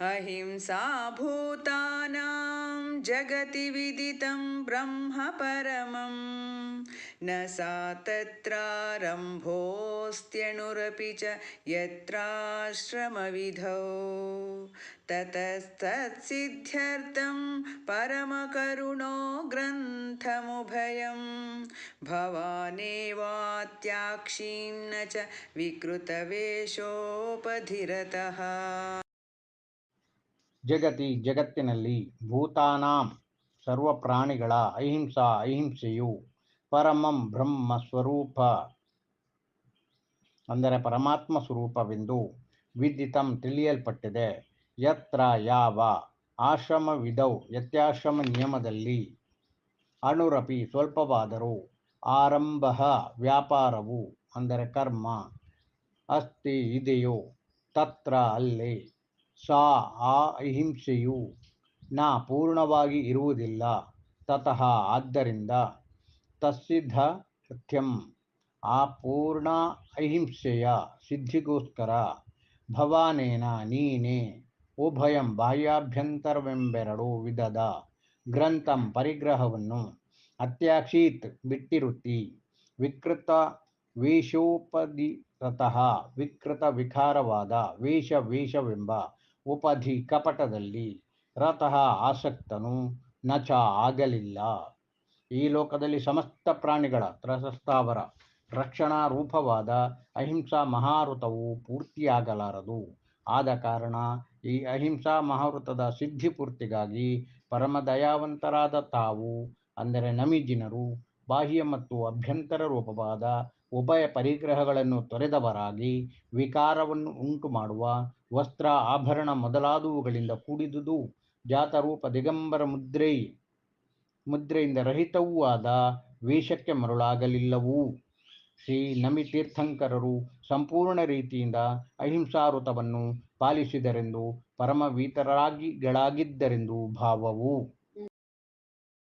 अहिंसा भूतानां जगति विदितं ब्रह्म परमं। न सा तत्रारम्भोऽस्त्यणुरपि च यत्राश्रमविधौ। ततस्तत्सिद्ध्यर्थं परमकरुणो ग्रन्थमुभयं। भवानेवात्याक्षीन्न च विकृतवेषोपधिरतः ಜಗತಿ ಜಗತ್ತಿನಲ್ಲಿ ಭೂತಾನಾಂ ಸರ್ವ ಪ್ರಾಣಿಗಳ ಅಹಿಂಸಾ ಅಹಿಂಸೆಯು ಪರಮಂ ಬ್ರಹ್ಮ ಸ್ವರೂಪ ಅಂದರೆ ಪರಮಾತ್ಮ ಸ್ವರೂಪವೆಂದು ವಿದಿತಂ ತಿಳಿಯಲ್ಪಟ್ಟಿದೆ. ಯತ್ರ ಯಾವ ಆಶ್ರಮವಿದೌ ಯತ್ಯಾಶ್ರಮ ನಿಯಮದಲ್ಲಿ ಅಣುರಪಿ ಸ್ವಲ್ಪವಾದರೂ ಆರಂಭ ವ್ಯಾಪಾರವು ಅಂದರೆ ಕರ್ಮ ಅಸ್ತಿ ಇದೆಯೋ ತತ್ರ ಅಲ್ಲಿ ಸಾ ಆ ಅಹಿಂಸೆಯು ನ ಪೂರ್ಣವಾಗಿ ಇರುವುದಿಲ್ಲ. ತತಃ ಆದ್ದರಿಂದ ತಸ್ಸಿದ್ಧ ಸತ್ಯಂ. ಆ ಪೂರ್ಣ ಅಹಿಂಸೆಯ ಸಿದ್ಧಿಗೋಸ್ಕರ ಭವಾನೇನ ನೀನೇ ಉಭಯಂ ಬಾಹ್ಯಾಭ್ಯಂತರವೆಂಬೆರಡು ವಿಧದ ಗ್ರಂಥಂ ಪರಿಗ್ರಹವನ್ನು ಅತ್ಯಾಕ್ಷೀತ್ ಬಿಟ್ಟಿರುತ್ತಿ. ವಿಕೃತ ವೇಷೋಪದಿರತಃ ವಿಕೃತ ವಿಕಾರವಾದ ವೇಷ ವೇಷವೆಂಬ ಉಪಧಿ ಕಪಟದಲ್ಲಿ ರತಃ ಆಸಕ್ತನು ನಚ ಆಗಲಿಲ್ಲ. ಈ ಲೋಕದಲ್ಲಿ ಸಮಸ್ತ ಪ್ರಾಣಿಗಳ ತ್ರಸಸ್ತಾವರ ರಕ್ಷಣಾ ರೂಪವಾದ ಅಹಿಂಸಾ ಮಹಾರುತವು ಪೂರ್ತಿಯಾಗಲಾರದು. ಆದ ಕಾರಣ ಈ ಅಹಿಂಸಾ ಮಹಾವೃತದ ಸಿದ್ಧಿಪೂರ್ತಿಗಾಗಿ ಪರಮದಯಾವಂತರಾದ ತಾವು, ಅಂದರೆ ನಮಿಜಿನರು ಬಾಹ್ಯ ಮತ್ತು ಅಭ್ಯಂತರ ರೂಪವಾದ ಉಭಯ ಪರಿಗ್ರಹಗಳನ್ನು ತೊರೆದವರಾಗಿ ವಿಕಾರವನ್ನು ಉಂಟು ಮಾಡುವ ವಸ್ತ್ರ ಆಭರಣ ಮೊದಲಾದವುಗಳಿಂದ ಕೂಡಿದುದು ಜಾತರೂಪ ದಿಗಂಬರ ಮುದ್ರೆ ಮುದ್ರೆಯಿಂದ ರಹಿತವೂ ಆದ ವೇಷಕ್ಕೆ ಮರುಳಾಗಲಿಲ್ಲವು. ಶ್ರೀ ನಮಿ ತೀರ್ಥಂಕರರು ಸಂಪೂರ್ಣ ರೀತಿಯಿಂದ ಅಹಿಂಸಾವೃತವನ್ನು ಪಾಲಿಸಿದರೆಂದು, ಪರಮವೀತರಾಗಿಗಳಾಗಿದ್ದರೆಂದು ಭಾವವು.